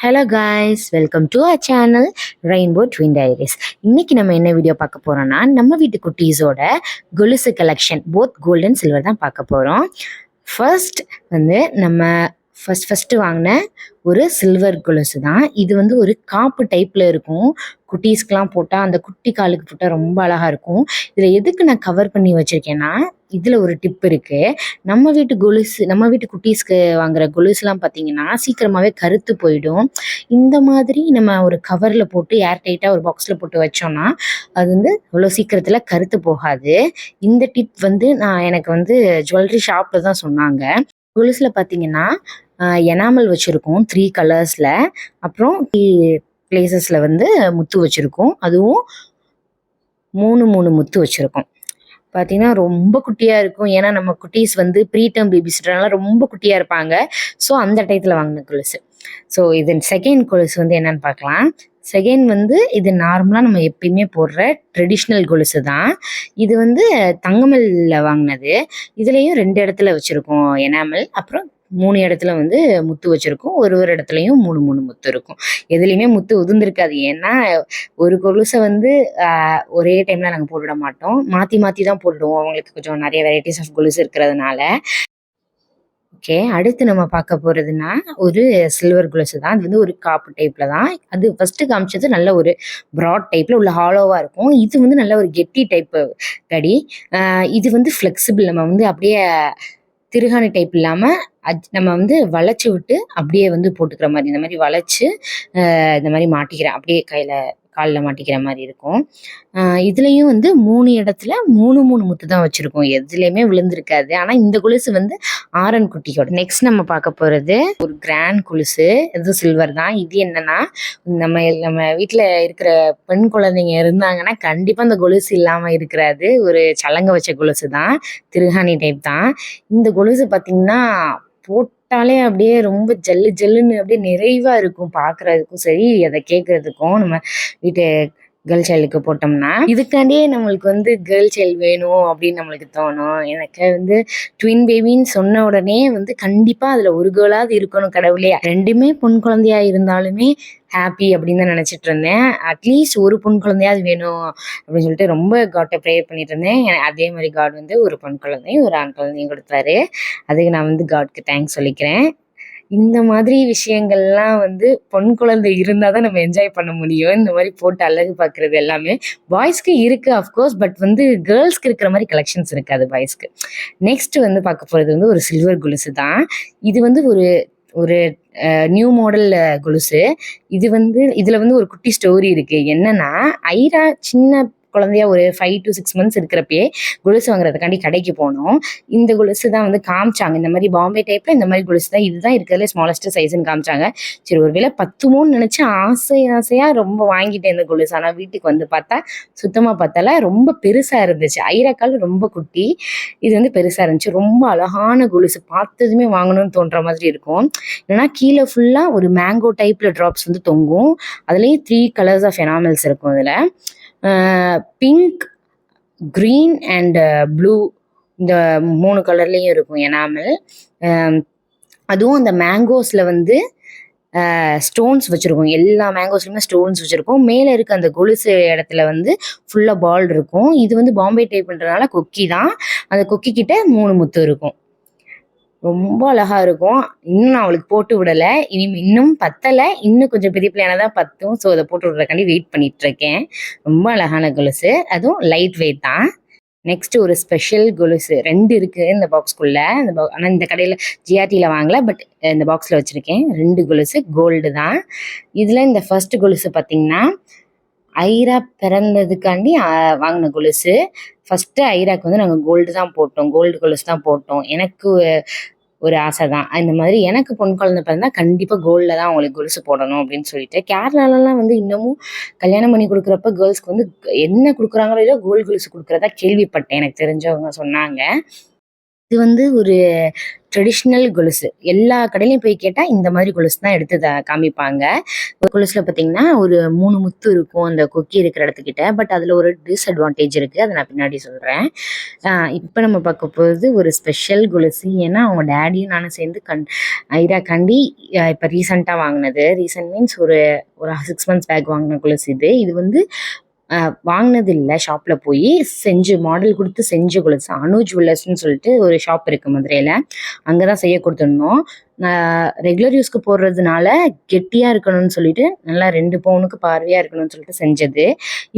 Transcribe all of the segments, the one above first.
Hello guys welcome to a channel rainbow twin diaries இன்னைக்கு நம்ம என்ன வீடியோ பார்க்க போறோம்னா நம்ம வீட்டு குட்டீஸோட கொலுசு கலெக்ஷன் போத் கோல்டன் சில்வர் தான் பார்க்க போகிறோம் ஃபர்ஸ்ட் வந்து நம்ம ஃபஸ்ட் ஃபஸ்ட்டு வாங்கின ஒரு சில்வர் கொலுசு தான். இது வந்து ஒரு காப்பு டைப்பில் இருக்கும். குட்டீஸ்க்கெலாம் போட்டால் அந்த குட்டி காலுக்கு போட்டால் ரொம்ப அழகாக இருக்கும். இதில் எதுக்கு நான் கவர் பண்ணி வச்சுருக்கேன்னா இதில் ஒரு டிப் இருக்குது நம்ம வீட்டு கொலுசு நம்ம வீட்டு குட்டீஸ்க்கு வாங்குற கொலுசுலாம் பார்த்தீங்கன்னா சீக்கிரமாகவே கருத்து போயிடும். இந்த மாதிரி நம்ம ஒரு கவரில் போட்டு ஏர் டைட்டாக ஒரு பாக்ஸில் போட்டு வச்சோம்னா அது வந்து அவ்வளோ சீக்கிரத்தில் கருத்து போகாது. இந்த டிப் வந்து நான் எனக்கு வந்து ஜுவல்லரி ஷாப்பில் தான் சொன்னாங்க. கொலுசில் பார்த்தீங்கன்னா எனாமல் வச்சுருக்கோம் த்ரீ கலர்ஸில் அப்புறம் பிளேசஸில் வந்து முத்து வச்சுருக்கோம். அதுவும் மூணு மூணு முத்து வச்சுருக்கோம். பார்த்தீங்கன்னா ரொம்ப குட்டியாக இருக்கும். ஏன்னா நம்ம குட்டீஸ் வந்து ப்ரீடம் பேபிஸ்ன்றனால ரொம்ப குட்டியாக இருப்பாங்க. ஸோ அந்த டயத்தில் வாங்கின கொலுசு. ஸோ இது செகண்ட் கொலுசு வந்து என்னன்னு பார்க்கலாம் செகண்ட் வந்து இது நார்மலாக நம்ம எப்பயுமே போடுற ட்ரெடிஷ்னல் கொலுசு தான். இது வந்து தங்கமல்ல வாங்கினது. இதுலேயும் ரெண்டு இடத்துல வச்சுருக்கோம் எனாமல் அப்புறம் மூணு இடத்துல வந்து முத்து வச்சுருக்கோம். ஒரு ஒரு இடத்துலையும் மூணு மூணு முத்து இருக்கும். எதுலேயுமே முத்து உதிர்ந்துருக்காது. ஏன்னா ஒரு கொலுசை வந்து ஒரே டைமில் நாங்கள் போட்டுவிட மாட்டோம். மாற்றி மாற்றி தான் போட்டுடுவோம். அவங்களுக்கு கொஞ்சம் நிறைய வெரைட்டிஸ் ஆஃப் கொலுசு இருக்கிறதுனால. ஓகே அடுத்து நம்ம பார்க்க போகிறதுனா ஒரு சில்வர் கொலுசு தான். அது வந்து ஒரு காப்பு டைப்பில் தான். அது ஃபஸ்ட்டு காமிச்சது நல்ல ஒரு ப்ராட் டைப்பில் உள்ள ஹாலோவாக இருக்கும். இது வந்து நல்ல ஒரு கெட்டி டைப்பு கடி. இது வந்து ஃப்ளெக்சிபிள் நம்ம வந்து அப்படியே திருகாணி டைப் இல்லாமல் அஜ் நம்ம வந்து வளைச்சி விட்டு அப்படியே வந்து போட்டுக்கிற மாதிரி இந்த மாதிரி வளைச்சி இந்த மாதிரி மாட்டிக்கிறேன். அப்படியே கையில் காலில் மாட்டிக்கிற மாதிரி இருக்கும். இதுலேயும் வந்து மூணு இடத்துல மூணு மூணு முத்து தான் வச்சுருக்கோம். எதுலேயுமே விழுந்திருக்காது. ஆனால் இந்த கொலுசு வந்து ஆரன் குட்டியோட நெக்ஸ்ட் நம்ம பார்க்க போகிறது ஒரு கிராண்ட் கொலுசு. இது சில்வர் தான். இது என்னன்னா நம்ம நம்ம வீட்டில் இருக்கிற பெண் குழந்தைங்க இருந்தாங்கன்னா கண்டிப்பாக அந்த கொலுசு இல்லாமல் இருக்கிறாது ஒரு சலங்க வச்ச கொலுசு தான். திருஹானி டைப் தான். இந்த கொலுசு பார்த்திங்கன்னா போட் தொட்டாலே அப்படியே ரொம்ப ஜல்லு ஜல்லுன்னு அப்படியே நிறைவா இருக்கும் பார்க்குறதுக்கும் சரி அதை கேட்கறதுக்கும் நம்ம வீட்டு கேர்ள் சைல்டுக்கு போட்டோம்னா இதுக்காண்டியே நம்மளுக்கு வந்து கேர்ள் சைல்டு வேணும் அப்படின்னு நம்மளுக்கு தோணும். எனக்கு வந்து ட்வின் பேபின்னு சொன்ன உடனே வந்து கண்டிப்பாக அதில் ஒரு கேர்ளாவது இருக்கணும் கடவுளே. ரெண்டுமே பொன் குழந்தையா இருந்தாலுமே ஹாப்பி அப்படின்னு தான் நினச்சிட்டு இருந்தேன். அட்லீஸ்ட் ஒரு பொன் குழந்தையாவது வேணும் அப்படின்னு சொல்லிட்டு ரொம்ப காட்டை ப்ரேயர் பண்ணிட்டு இருந்தேன். அதே மாதிரி காட் வந்து ஒரு பொன் குழந்தையும் ஒரு ஆண் குழந்தையும் கொடுத்தாரு. அதுக்கு நான் வந்து காட்க்கு தேங்க்ஸ் சொல்லிக்கிறேன். இந்த மாதிரி விஷயங்கள்லாம் வந்து பொன் குழந்தை இருந்தால் தான் நம்ம என்ஜாய் பண்ண முடியும். இந்த மாதிரி போட்டு அழகு பார்க்குறது எல்லாமே. பாய்ஸ்க்கு இருக்குது அஃப்கோர்ஸ் பட் வந்து கேர்ள்ஸ்க்கு இருக்கிற மாதிரி கலெக்ஷன்ஸ் இருக்காது பாய்ஸ்க்கு நெக்ஸ்ட் வந்து பார்க்க போகிறது வந்து ஒரு சில்வர் குலுசு தான். இது வந்து ஒரு ஒரு நியூ மாடல் கொலுசு. இது வந்து இதில் வந்து ஒரு குட்டி ஸ்டோரி இருக்குது என்னன்னா ஐரா சின்ன குழந்தையா ஒரு ஃபைவ் டு சிக்ஸ் மந்த்ஸ் இருக்கிறப்பயே கொலுசு வாங்குறதுக்காண்டி கடைக்கு போனோம். இந்த கொலுசு தான் வந்து காமிச்சாங்க. இந்த மாதிரி பாம்பே டைப்பில் இந்த மாதிரி கொலுசு தான். இதுதான் இருக்கிறதுல ஸ்மாலஸ்ட் சைஸ்ன்னு காமிச்சாங்க. சரி ஒரு வேளை பத்துமோன்னு நினச்சி ஆசை ஆசையாக ரொம்ப வாங்கிட்டேன் இந்த கொலுசு. ஆனால் வீட்டுக்கு வந்து பார்த்தா சுத்தமாக பார்த்தால ரொம்ப பெருசாக இருந்துச்சு. ஐராக்கால் ரொம்ப குட்டி. இது வந்து பெருசாக இருந்துச்சு. ரொம்ப அழகான கொலுசு. பார்த்ததுமே வாங்கணும்னு தோன்ற மாதிரி இருக்கும். இல்லைன்னா கீழே ஃபுல்லாக ஒரு மேங்கோ டைப்பில் ட்ராப்ஸ் வந்து தொங்கும். அதுலேயும் த்ரீ கலர்ஸ் ஆஃப் எனாமல்ஸ் இருக்கும் அதில். பிங்க் க்ரீன் அண்டு ப்ளூ இந்த மூணு கலர்லேயும் இருக்கும் எனாமல் அதுவும் அந்த மேங்கோஸில் வந்து ஸ்டோன்ஸ் வச்சுருக்கோம். எல்லா மேங்கோஸ்லையுமே ஸ்டோன்ஸ் வச்சுருக்கோம். மேலே இருக்க அந்த கொலுசு இடத்துல வந்து ஃபுல்லாக பால் இருக்கும். இது வந்து பாம்பே டைப்ன்றனால கொக்கி தான். அந்த கொக்கி கிட்ட மூணு முத்து இருக்கும். ரொம்ப அழகா இருக்கும். இன்னும் நான் அவளுக்கு போட்டு விடலை. இனி இன்னும் பத்தலை. இன்னும் கொஞ்சம் பெரிய பிள்ளையான தான் பத்தும். ஸோ அதை போட்டு விடுறக்காண்டி வெயிட் பண்ணிட்டு இருக்கேன் ரொம்ப அழகான கொலுசு. அதுவும் லைட் வெயிட் தான். நெக்ஸ்ட் ஒரு ஸ்பெஷல் கொலுசு. ரெண்டு இருக்கு இந்த பாக்ஸ்க்குள்ள இந்த பா ஆனால் இந்த கடையில் ஜிஆர்டியில் வாங்கல பட் இந்த பாக்ஸில் வச்சுருக்கேன். ரெண்டு கொலுசு கோல்டு தான். இதில் இந்த ஃபர்ஸ்ட் கொலுசு பார்த்தீங்கன்னா ஐரா பிறந்ததுக்காண்டி வாங்கின கொலுசு. ஃபஸ்ட்டு ஐராக்கு வந்து நாங்கள் கோல்டு தான் போட்டோம். கோல்டு கொலுசு தான் போட்டோம். எனக்கு ஒரு ஆசை தான். இந்த மாதிரி எனக்கு பொன் குழந்தை பிறந்தா கண்டிப்பாக கோல்டில் தான் அவங்களுக்கு கொலுசு போடணும் அப்படின்னு சொல்லிட்டு கேரளாலலாம் வந்து இன்னமும் கல்யாணம் பண்ணி கொடுக்குறப்ப கேர்ள்ஸ்க்கு வந்து என்ன கொடுக்குறாங்களோ இல்லையோ கோல்டு கொலுசு கொடுக்குறதா கேள்விப்பட்டேன். எனக்கு தெரிஞ்சவங்க சொன்னாங்க. இது வந்து ஒரு ட்ரெடிஷ்னல் கொலுசு. எல்லா கடையிலையும் போய் கேட்டால் இந்த மாதிரி கொலுசு தான் எடுத்து த காமிப்பாங்க. ஒரு கொலுசில் பார்த்தீங்கன்னா ஒரு மூணு முத்து இருக்கும் அந்த கொக்கி இருக்கிற இடத்துக்கிட்ட. பட் அதில் ஒரு டிஸ்அட்வான்டேஜ் இருக்குது அதை நான் பின்னாடி சொல்கிறேன் இப்போ நம்ம பார்க்க போகிறது ஒரு ஸ்பெஷல் கொலுசு. ஏன்னா அவங்க டேடியும் நானும் சேர்ந்து கண் ஐரா கண்டி இப்போ ரீசெண்டாக வாங்கினது. ரீசெண்ட் மீன்ஸ் ஒரு ஒரு சிக்ஸ் மந்த்ஸ் பேக் வாங்கின கொலுசு இது. இது வந்து வாங்கினது இல்லை ஷாப்பில் போய் செஞ்சு மாடல் கொடுத்து செஞ்சு கொலுசு அனு ஜுவல்லர்ஸ்னு சொல்லிட்டு ஒரு ஷாப் இருக்குது மதுரையில். அங்கே தான் செய்ய கொடுத்துருந்தோம். ரெகுலர் யூஸ்க்கு போடுறதுனால கெட்டியாக இருக்கணும்னு சொல்லிட்டு நல்லா ரெண்டு பவுனுக்கு பார்வையாக இருக்கணும்னு சொல்லிட்டு செஞ்சது.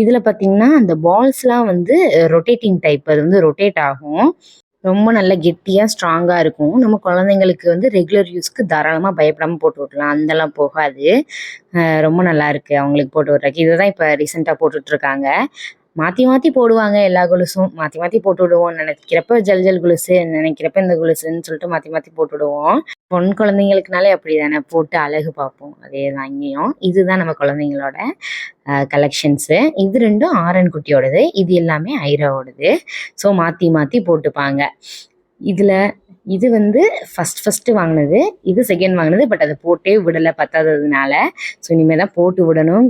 இதில் பார்த்தீங்கன்னா அந்த பால்ஸ்லாம் வந்து ரொட்டேட்டிங் டைப் அது வந்து ரொட்டேட் ஆகும். ரொம்ப நல்ல கெட்டியாக ஸ்ட்ராங்காக இருக்கும். நம்ம குழந்தைங்களுக்கு வந்து ரெகுலர் யூஸ்க்கு தாராளமாக பயப்படாமல் போட்டு விட்லாம் அந்தெல்லாம் போகாது. ரொம்ப நல்லா இருக்கு. அவங்களுக்கு போட்டு விட்றக்கு இதுதான் இப்போ ரீசெண்டாக போட்டுட்ருக்காங்க மாற்றி மாற்றி போடுவாங்க எல்லா கொலுசும். மாற்றி மாற்றி போட்டு விடுவோம் நினைக்கிறப்ப ஜல் ஜல் கொலுசு நினைக்கிறப்ப இந்த கொலுசுன்னு சொல்லிட்டு மாற்றி மாற்றி போட்டு விடுவோம். பொன் குழந்தைங்களுக்குனாலே அப்படி தானே போட்டு அழகு பார்ப்போம். அதே தான் இங்கேயும். இதுதான் நம்ம குழந்தைங்களோட கலெக்ஷன்ஸு இது ரெண்டும் ஆரன் குட்டியோடது. இது எல்லாமே ஐராவோடது. ஸோ மாற்றி மாற்றி போட்டுப்பாங்க. இதில் இது வந்து ஃபஸ்ட் ஃபஸ்ட்டு வாங்கினது. இது செகண்ட் வாங்கினது பட் அதை போட்டே விடலை பத்தாததுனால. ஸோ இனிமேல் தான் போட்டு விடணும்.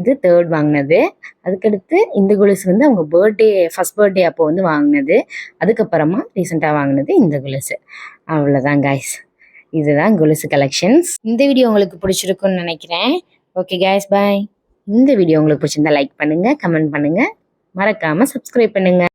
இது தேர்ட் வாங்கினது. அதுக்கடுத்து இந்த கொலுசு வந்து அவங்க பர்த்டே ஃபஸ்ட் பர்த்டே அப்போ வந்து வாங்கினது. அதுக்கப்புறமா ரீசெண்டாக வாங்கினது இந்த கொலுசு. அவ்வளோதான் கைஸ் இதுதான் கொலுசு கலெக்ஷன்ஸ் இந்த வீடியோ உங்களுக்கு பிடிச்சிருக்குன்னு நினைக்கிறேன். ஓகே கைஸ் பாய் இந்த வீடியோ உங்களுக்கு பிடிச்சிருந்தா லைக் பண்ணுங்கள் கமெண்ட் பண்ணுங்கள் மறக்காமல் சப்ஸ்கிரைப் பண்ணுங்கள்